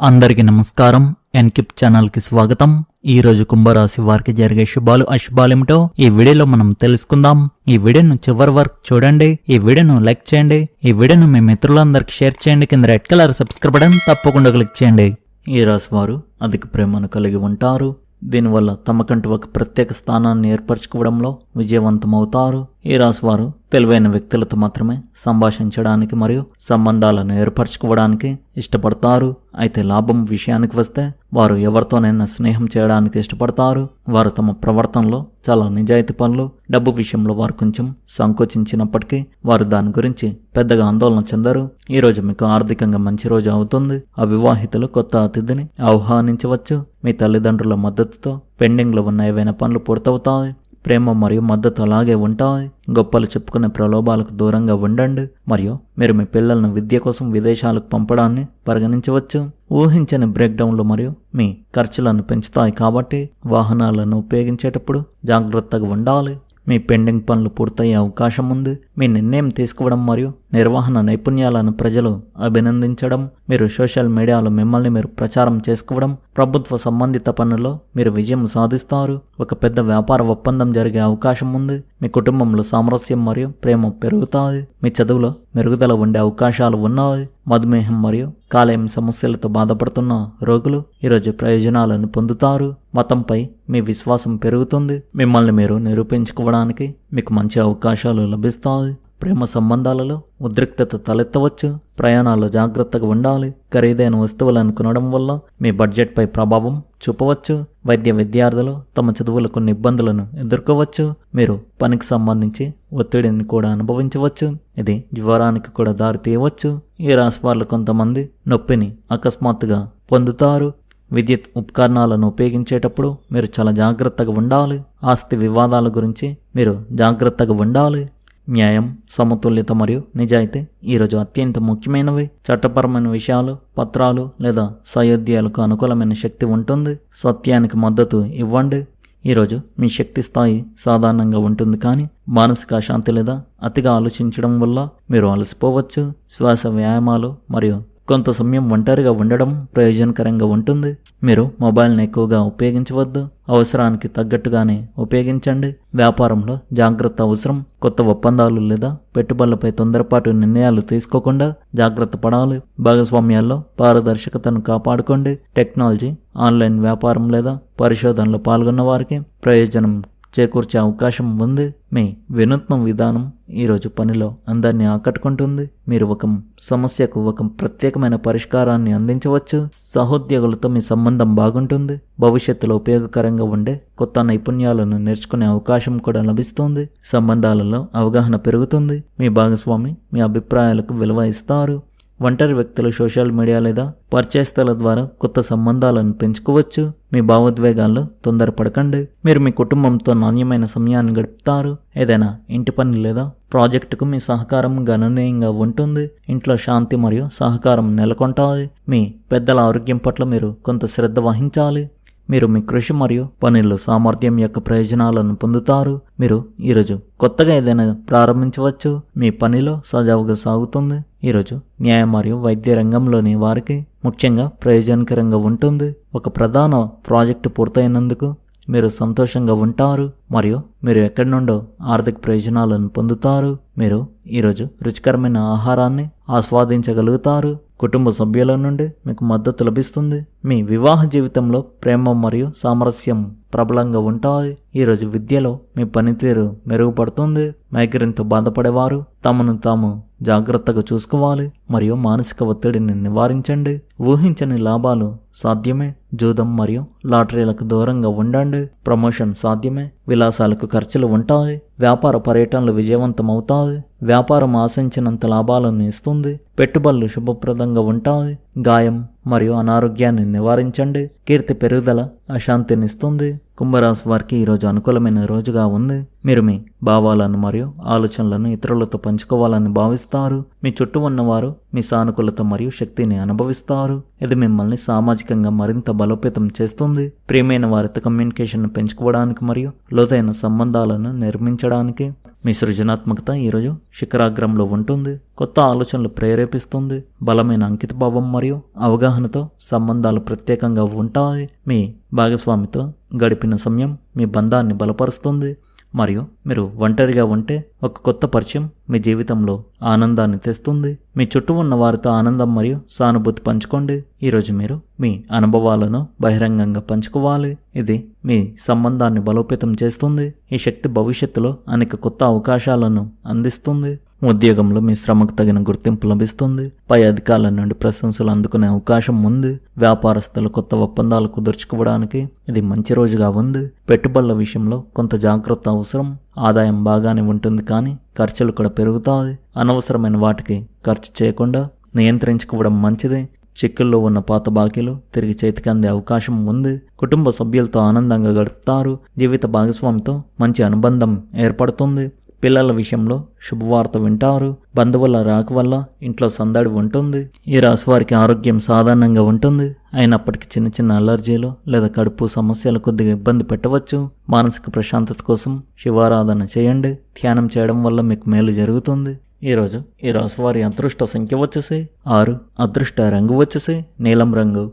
అందరికీ నమస్కారం. ఎన్కిప్ ఛానల్కి స్వాగతం. ఈ రోజు కుంభరాశి వారికి జరిగే శుభాలు అశుభాలేమిటో ఈ వీడియోలో మనం తెలుసుకుందాం. ఈ వీడియోను చివరి వరకు చూడండి. ఈ వీడియోను లైక్ చేయండి. ఈ వీడియోను మీ మిత్రులందరికీ షేర్ చేయండి. కింద రెడ్ కలర్ సబ్స్క్రైబ్ బటన్ తప్పకుండా క్లిక్ చేయండి. ఈ రాశి వారు అధిక ప్రేమను కలిగి ఉంటారు. దీనివల్ల తమకంటూ ఒక ప్రత్యేక స్థానాన్ని ఏర్పరచుకోవడంలో విజయవంతమవుతారు. ఈ రాశివారు తెలివైన వ్యక్తులతో మాత్రమే సంభాషించడానికి మరియు సంబంధాలను ఏర్పరచుకోవడానికి ఇష్టపడతారు. అయితే లాభం విషయానికి వస్తే వారు ఎవరితోనైనా స్నేహం చేయడానికి ఇష్టపడతారు. వారు తమ ప్రవర్తనలో చాలా నిజాయితీ పనులు డబ్బు విషయంలో వారు కొంచెం సంకోచించినప్పటికీ వారు దాని గురించి పెద్దగా ఆందోళన చెందరు. ఈ రోజు మీకు ఆర్థికంగా మంచి రోజు అవుతుంది. అవివాహితులు కొత్త అతిథిని ఆహ్వానించవచ్చు. మీ తల్లిదండ్రుల మద్దతుతో పెండింగ్లో ఉన్న ఏవైనా పనులు పూర్తవుతాయి. ప్రేమ మరియు మద్దతు అలాగే ఉంటాయి. గొప్పలు చెప్పుకునే ప్రలోభాలకు దూరంగా ఉండండి. మరియు మీరు మీ పిల్లలను విద్య కోసం విదేశాలకు పంపడాన్ని పరిగణించవచ్చు. ఊహించని బ్రేక్డౌన్లు మరియు మీ ఖర్చులను పెంచుతాయి కాబట్టి వాహనాలను ఉపయోగించేటప్పుడు జాగ్రత్తగా ఉండాలి. మీ పెండింగ్ పనులు పూర్తయ్యే అవకాశం ఉంది. మీ నిర్ణయం తీసుకోవడం మరియు నిర్వహణ నైపుణ్యాలను ప్రజలు అభినందించడం మీరు సోషల్ మీడియాలో మిమ్మల్ని మీరు ప్రచారం చేసుకోవడం ప్రభుత్వ సంబంధిత పనుల్లో మీరు విజయం సాధిస్తారు. ఒక పెద్ద వ్యాపార ఒప్పందం జరిగే అవకాశం ఉంది. మీ కుటుంబంలో సామరస్యం మరియు ప్రేమ పెరుగుతాయి. మీ చదువులో మెరుగుదల ఉండే అవకాశాలు ఉన్నాయి. మధుమేహం మరియు కాలేయం సమస్యలతో బాధపడుతున్న రోగులు ఈరోజు ప్రయోజనాలను పొందుతారు. మతంపై మీ విశ్వాసం పెరుగుతుంది. మిమ్మల్ని మీరు నిరూపించుకోవడానికి మీకు మంచి అవకాశాలు లభిస్తాయి. ప్రేమ సంబంధాలలో ఉద్రిక్తత తలెత్తవచ్చు ప్రయాణాల్లో జాగ్రత్తగా ఉండాలి ఖరీదైన వస్తువులను కొనడం వల్ల మీ బడ్జెట్పై ప్రభావం చూపవచ్చు వైద్య విద్యార్థులు తమ చదువుల కొన్ని ఇబ్బందులను ఎదుర్కోవచ్చు మీరు పనికి సంబంధించి ఒత్తిడిని కూడా అనుభవించవచ్చు ఇది జ్వరానికి కూడా దారి తీయవచ్చు ఈ రాశి వాళ్ళు కొంతమంది నొప్పిని అకస్మాత్తుగా పొందుతారు. విద్యుత్ ఉపకరణాలను ఉపయోగించేటప్పుడు మీరు చాలా జాగ్రత్తగా ఉండాలి. ఆస్తి వివాదాల గురించి మీరు జాగ్రత్తగా ఉండాలి. న్యాయం సమతుల్యత మరియు నిజాయితీ ఈరోజు అత్యంత ముఖ్యమైనవి. చట్టపరమైన విషయాలు పత్రాలు లేదా సయోధ్యాలకు అనుకూలమైన శక్తి ఉంటుంది. సత్యానికి మద్దతు ఇవ్వండి. ఈరోజు మీ శక్తి స్థాయి సాధారణంగా ఉంటుంది కానీ మానసిక అశాంతి లేదా అతిగా ఆలోచించడం వల్ల మీరు అలసిపోవచ్చు. శ్వాస వ్యాయామాలు మరియు కొంత సమయం ఒంటరిగా ఉండడం ప్రయోజనకరంగా ఉంటుంది. మీరు మొబైల్ని ఎక్కువగా ఉపయోగించవద్దు. అవసరానికి తగ్గట్టుగానే ఉపయోగించండి. వ్యాపారంలో జాగ్రత్త అవసరం. కొత్త ఒప్పందాలు లేదా పెట్టుబడులపై తొందరపాటు నిర్ణయాలు తీసుకోకుండా జాగ్రత్త పడాలి. భాగస్వామ్యాల్లో పారదర్శకతను కాపాడుకోండి. టెక్నాలజీ ఆన్లైన్ వ్యాపారం లేదా పరిశోధనలో పాల్గొన్న వారికి ప్రయోజనం చేకూర్చే అవకాశం ఉంది. మీ వినూత్న విధానం ఈరోజు పనిలో అందరినీ ఆకట్టుకుంటుంది. మీరు ఒక సమస్యకు ఒక ప్రత్యేకమైన పరిష్కారాన్ని అందించవచ్చు. సహోద్యోగులతో మీ సంబంధం బాగుంటుంది. భవిష్యత్తులో ఉపయోగకరంగా ఉండే కొత్త నైపుణ్యాలను నేర్చుకునే అవకాశం కూడా లభిస్తుంది. సంబంధాలలో అవగాహన పెరుగుతుంది. మీ భాగస్వామి మీ అభిప్రాయాలకు విలువ ఇస్తారు. ఒంటరి వ్యక్తులు సోషల్ మీడియా లేదా పరిచయస్థల ద్వారా కొత్త సంబంధాలను పెంచుకోవచ్చు. మీ భావోద్వేగాల్లో తొందరపడకండి. మీరు మీ కుటుంబంతో నాణ్యమైన సమయాన్ని గడుపుతారు. ఏదైనా ఇంటి పని లేదా ప్రాజెక్టుకు మీ సహకారం గణనీయంగా ఉంటుంది. ఇంట్లో శాంతి మరియు సహకారం నెలకొంటాయి. మీ పెద్దల ఆరోగ్యం పట్ల మీరు కొంత శ్రద్ధ వహించాలి. మీరు మీ కృషి మరియు పనుల్లో సామర్థ్యం యొక్క ప్రయోజనాలను పొందుతారు. మీరు ఈరోజు కొత్తగా ఏదైనా ప్రారంభించవచ్చు. మీ పనిలో సజావుగా సాగుతుంది. ఈరోజు న్యాయ మరియు వైద్య రంగంలోని వారికి ముఖ్యంగా ప్రయోజనకరంగా ఉంటుంది. ఒక ప్రధాన ప్రాజెక్టు పూర్తయినందుకు మీరు సంతోషంగా ఉంటారు మరియు మీరు ఎక్కడి నుండో ఆర్థిక ప్రయోజనాలను పొందుతారు. మీరు ఈరోజు రుచికరమైన ఆహారాన్ని ఆస్వాదించగలుగుతారు. కుటుంబ సభ్యుల నుండి మీకు మద్దతు లభిస్తుంది. మీ వివాహ జీవితంలో ప్రేమ మరియు సామరస్యం ప్రబలంగా ఉంటాయి. ఈరోజు విద్యలో మీ పనితీరు మెరుగుపడుతుంది. మైగ్రేన్తో బాధపడేవారు. తమను తాము జాగ్రత్తగా చూసుకోవాలి. మరియు మానసిక ఒత్తిడిని నివారించండి. ఊహించని లాభాలు సాధ్యమే. జూదం మరియు లాటరీలకు దూరంగా ఉండండి. ప్రమోషన్ సాధ్యమే. విలాసాలకు ఖర్చులు ఉంటాయి. వ్యాపార పర్యటనలు విజయవంతమవుతాయి. వ్యాపారం ఆశించినంత లాభాలను ఇస్తుంది. పెట్టుబడులు శుభప్రదంగా ఉంటాయి. గాయం మరియు అనారోగ్యాన్ని నివారించండి. కీర్తి పెరుగుదల అశాంతినిస్తుంది. కుంభరాశి వారికి ఈరోజు అనుకూలమైన రోజుగా ఉంది. మీరు మీ భావాలను మరియు ఆలోచనలను ఇతరులతో పంచుకోవాలని భావిస్తారు. మీ చుట్టూ ఉన్నవారు మీ సానుకూలత మరియు శక్తిని అనుభవిస్తారు. ఇది మిమ్మల్ని సామాజికంగా మరింత బలోపేతం చేస్తుంది. ప్రియమైన వారితో కమ్యూనికేషన్ పెంచుకోవడానికి మరియు లోతైన సంబంధాలను నిర్మించడానికి మీ సృజనాత్మకత ఈరోజు శిఖరాగ్రంలో ఉంటుంది. కొత్త ఆలోచనలు ప్రేరేపిస్తుంది. బలమైన అంకితభావం మరియు అవగాహనతో సంబంధాలు ప్రత్యేకంగా ఉంటాయి. మీ భాగస్వామితో గడిపిన సమయం మీ బంధాన్ని బలపరుస్తుంది. మరియు మీరు ఒంటరిగా ఉంటే ఒక కొత్త పరిచయం మీ జీవితంలో ఆనందాన్ని తెస్తుంది. మీ చుట్టూ ఉన్న వారితో ఆనందం మరియు సానుభూతి పంచుకోండి. ఈరోజు మీరు మీ అనుభవాలను బహిరంగంగా పంచుకోవాలి. ఇది మీ సంబంధాన్ని బలోపేతం చేస్తుంది. ఈ శక్తి భవిష్యత్తులో అనేక కొత్త అవకాశాలను అందిస్తుంది. ఉద్యోగంలో మీ శ్రమకు తగిన గుర్తింపు లభిస్తుంది. పై అధికారుల నుండి ప్రశంసలు అందుకునే అవకాశం ఉంది. వ్యాపారస్తులు కొత్త ఒప్పందాలు కుదుర్చుకోవడానికి ఇది మంచి రోజుగా ఉంది. పెట్టుబడుల విషయంలో కొంత జాగ్రత్త అవసరం. ఆదాయం బాగానే ఉంటుంది కానీ ఖర్చులు కూడా పెరుగుతాయి. అనవసరమైన వాటికి ఖర్చు చేయకుండా నియంత్రించుకోవడం మంచిది. చిక్కుల్లో ఉన్న పాత బాకీలు తిరిగి చేతికి అందే అవకాశం ఉంది. కుటుంబ సభ్యులతో ఆనందంగా గడుపుతారు. జీవిత భాగస్వామితో మంచి అనుబంధం ఏర్పడుతుంది. పిల్లల విషయంలో శుభవార్త వింటారు. బంధువుల రాక వల్ల ఇంట్లో సందడి ఉంటుంది. ఈ రాశి వారికి ఆరోగ్యం సాధారణంగా ఉంటుంది. అయినప్పటికీ చిన్న చిన్న అలర్జీలు లేదా కడుపు సమస్యలు కొద్దిగా ఇబ్బంది పెట్టవచ్చు. మానసిక ప్రశాంతత కోసం శివారాధన చేయండి. ధ్యానం చేయడం వల్ల మీకు మేలు జరుగుతుంది. ఈరోజు ఈ రాశి వారి అదృష్ట సంఖ్య వచ్చేసి ఆరు. అదృష్ట రంగు వచ్చేసి నీలం రంగు.